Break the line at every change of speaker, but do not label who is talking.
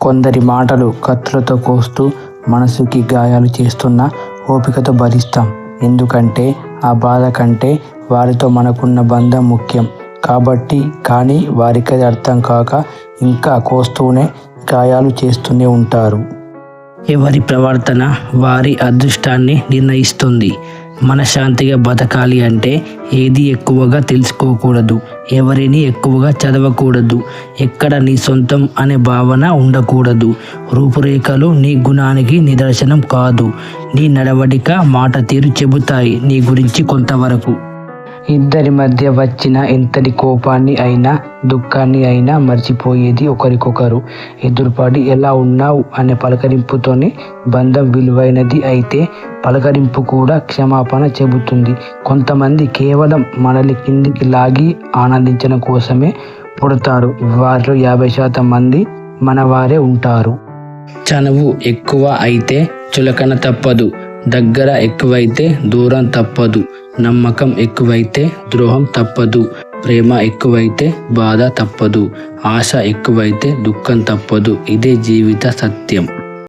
కొందరి మాటలు కత్తులతో కోస్తూ మనసుకి గాయాలు చేస్తున్న ఓపికతో భరిస్తాం. ఎందుకంటే ఆ బాధ కంటే వారితో మనకున్న బంధం ముఖ్యం. కాబట్టి కానీ వారికి అది అర్థం కాక ఇంకా కోస్తూనే గాయాలు చేస్తూనే ఉంటారు. ఎవరి ప్రవర్తన వారి అదృష్టాన్ని నిర్ణయిస్తుంది. మనశ్శాంతిగా బతకాలి అంటే ఏది ఎక్కువగా తెలుసుకోకూడదు. ఎవరిని ఎక్కువగా చదవకూడదు. ఎక్కడ నీ సొంతం అనే భావన ఉండకూడదు. రూపురేఖలు నీ గుణానికి నిదర్శనం కాదు. నీ నడవడిక మాట తీరు చెబుతాయి. నీ గురించి కొంతవరకు ఇద్దరి మధ్య వచ్చిన ఎంతటి కోపాన్ని అయినా దుఃఖాన్ని అయినా మర్చిపోయేది ఒకరికొకరు. ఎదురుపడి ఎలా ఉన్నావు? అనే పలకరింపుతోనే బంధం విలువైనది అయితే పలకరింపు కూడా క్షమాపణ చెబుతుంది. కొంతమంది కేవలం మనల్ని కిందికి లాగి ఆనందించడం కోసమే పుడతారు. వారిలో యాభై శాతం మంది మనవారే ఉంటారు. చనువు ఎక్కువ అయితే చులకన తప్పదు. దగ్గర ఎక్కువైతే దూరం తప్పదు నమ్మకం ఎక్కువైతే ద్రోహం తప్పదు ప్రేమ ఎక్కువైతే బాధ తప్పదు ఆశ ఎక్కువైతే దుఃఖం తప్పదు. ఇదే జీవిత సత్యం.